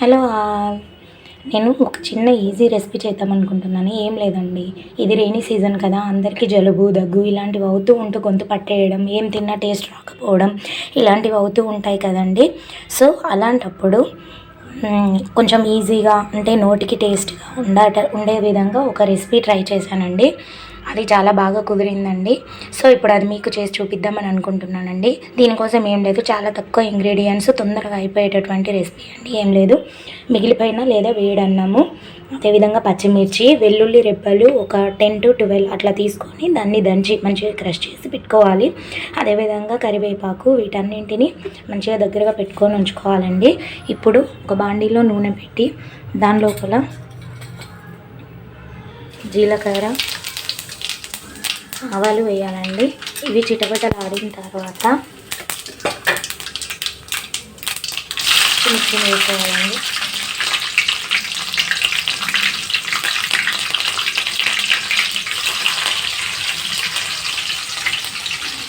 Hello all నేను ఒక చిన్న ఈజీ రెసిపీ చేద్దాం అనుకుంటున్నాను. ఏం లేదండి. ఇది రెయినీ సీజన్ కదా. అందరికీ జలుబు దగ్గు ఇలాంటివి అవుతూ ఉంటూ గొంతు పట్టేయడం ఏం తిన్నా టేస్ట్ రాకపోవడం ఇలాంటివి అవుతూ ఉంటాయి కదండి. సో అలాంటప్పుడు కొంచెం ఈజీగా అంటే నోటికి టేస్ట్గా ఉండట ఉండే విధంగా ఒక రెసిపీ ట్రై చేశానండి. అది చాలా బాగా కుదిరిందండి. సో ఇప్పుడు అది మీకు చేసి చూపిద్దామని అనుకుంటున్నానండి. దీనికోసం ఏం లేదు చాలా తక్కువ ఇంగ్రీడియంట్స్ తొందరగా అయిపోయేటటువంటి రెసిపీ అండి. ఏం లేదు. మిగిలిపోయిన లేదా వేడన్నము అదేవిధంగా పచ్చిమిర్చి వెల్లుల్లి రెబ్బలు ఒక టెన్ టు ట్వెల్వ్ అట్లా తీసుకొని దాన్ని దంచి మంచిగా క్రష్ చేసి పెట్టుకోవాలి. అదేవిధంగా కరివేపాకు వీటన్నింటిని మంచిగా దగ్గరగా పెట్టుకొని ఉంచుకోవాలండి. ఇప్పుడు ఒక బాండీలో నూనె పెట్టి దాని లోపల జీలకర్ర ఆవాలు వేయాలండి. ఇవి చిటపటలు ఆడిన తర్వాత మిక్సీ వేసుకోవాలండి.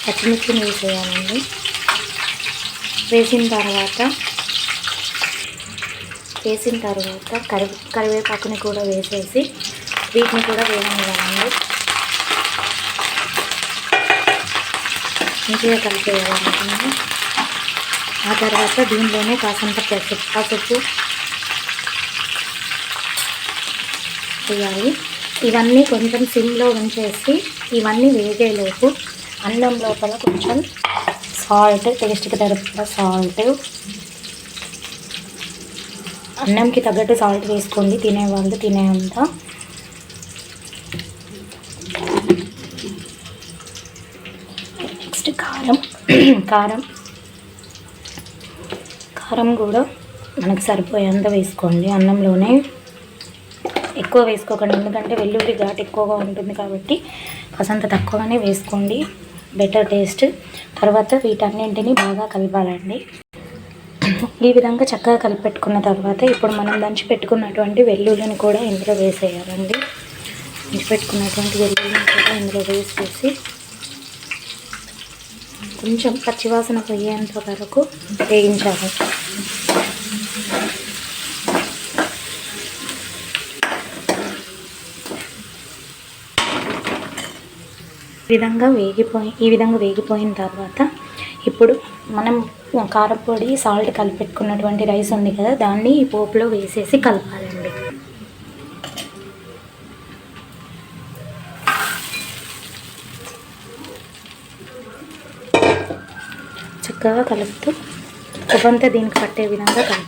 పచ్చిమిర్చిని వేసేయాలండి. వేసిన తర్వాత వేసిన తర్వాత కరివే కరివేపాకుని కూడా వేసేసి వీటిని కూడా వేయనివ్వాలండి. మంచిగా కలిపేయాలనుకుంది ఆ తర్వాత దీనిలోనే కాసంత పసుపు పసుపు వేయాలి. ఇవన్నీ కొంచెం సిమ్లో ఉంచేసి ఇవన్నీ వేగేలోపు అన్నం లోపల కొంచెం సాల్ట్ టేస్ట్కి తగ్గ సాల్ట్. అన్నంకి తగ్గట్టు సాల్ట్ వేసుకోండి తినేవాళ్ళు తినేంత. నెక్స్ట్ కారం కారం కారం కూడా మనకు సరిపోయేంత వేసుకోండి. అన్నంలోనే ఎక్కువ వేసుకోకండి. ఎందుకంటే వెల్లుల్లి ఘాటు ఎక్కువగా ఉంటుంది కాబట్టి కాసంత తక్కువగానే వేసుకోండి. బెటర్ టేస్ట్ తర్వాత వీటన్నింటినీ బాగా కలపాలండి. ఈ విధంగా చక్కగా కలిపి పెట్టుకున్న తర్వాత ఇప్పుడు మనం దంచి పెట్టుకున్నటువంటి వెల్లుల్లిని కూడా ఇందులో వేసేయాలండి. దంచి పెట్టుకున్నటువంటి వెల్లుల్లిని కూడా ఇందులో వేసేసి కొంచెం పచ్చివాసన పోయేంత వరకు వేయించాలి. ఈ విధంగా వేగిపోయి ఈ విధంగా వేగిపోయిన తర్వాత ఇప్పుడు మనం కారపొడి సాల్ట్ కలిపెట్టుకున్నటువంటి రైస్ ఉంది కదా దాన్ని ఈ పోపులో వేసేసి కలపాలండి చక్కగా కలుపుతూ కొవ్వంతా దీనికి పట్టే విధంగా కలపాలి.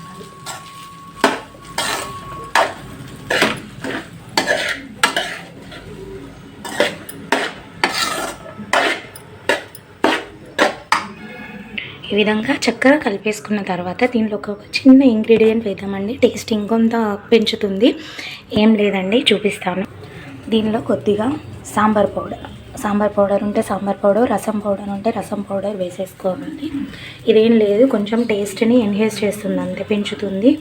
ఈ విధంగా చక్కగా కలిపేసుకున్న తర్వాత దీనిలో ఒక చిన్న ఇంగ్రీడియంట్ వేద్దామండి. టేస్ట్ ఇంకొంత పెంచుతుంది. ఏం లేదండి చూపిస్తాను. దీనిలో కొద్దిగా సాంబార్ పౌడర్. సాంబార్ పౌడర్ ఉంటే సాంబార్ పౌడర్ రసం పౌడర్ ఉంటే రసం పౌడర్ వేసేసుకోవాలి. ఇదేం లేదు కొంచెం టేస్ట్ని ఎన్హేస్ చేస్తుంది అంతే పెంచుతుంది.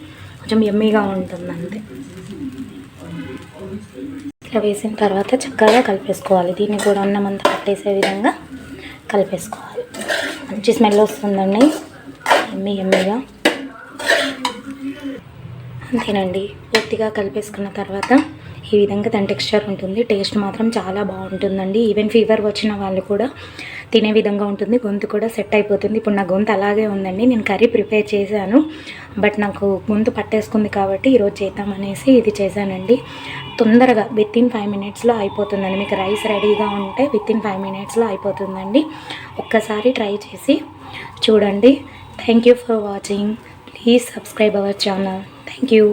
కొంచెం ఎమ్మీగా ఉంటుంది అంతే ఇట్లా వేసిన తర్వాత చక్కగా కలిపేసుకోవాలి. దీన్ని కూడా అన్నం అంతా పట్టేసే విధంగా కలిపేసుకోవాలి. మంచి స్మెల్ వస్తుందండి. ఎమ్మి ఎమ్మిగా అంతేనండి. పూర్తిగా కలిపేసుకున్న తర్వాత ఈ విధంగా దాని టెక్స్చర్ ఉంటుంది. టేస్ట్ మాత్రం చాలా బాగుంటుందండి. ఈవెన్ ఫీవర్ వచ్చిన వాళ్ళు కూడా తినే విధంగా ఉంటుంది. గొంతు కూడా సెట్ అయిపోతుంది. ఇప్పుడు నా గొంతు అలాగే ఉందండి. నేను కర్రీ ప్రిపేర్ చేశాను. బట్ నాకు గొంతు పట్టేసుకుంది కాబట్టి ఈరోజు చేద్దామనేసి ఇది చేశానండి. తొందరగా విత్ ఇన్ ఫైవ్ మినిట్స్లో అయిపోతుందండి. మీకు రైస్ రెడీగా ఉంటే విత్ ఇన్ ఫైవ్ మినిట్స్లో అయిపోతుందండి. ఒక్కసారి ట్రై చేసి చూడండి. Thank you for watching please subscribe our channel thank you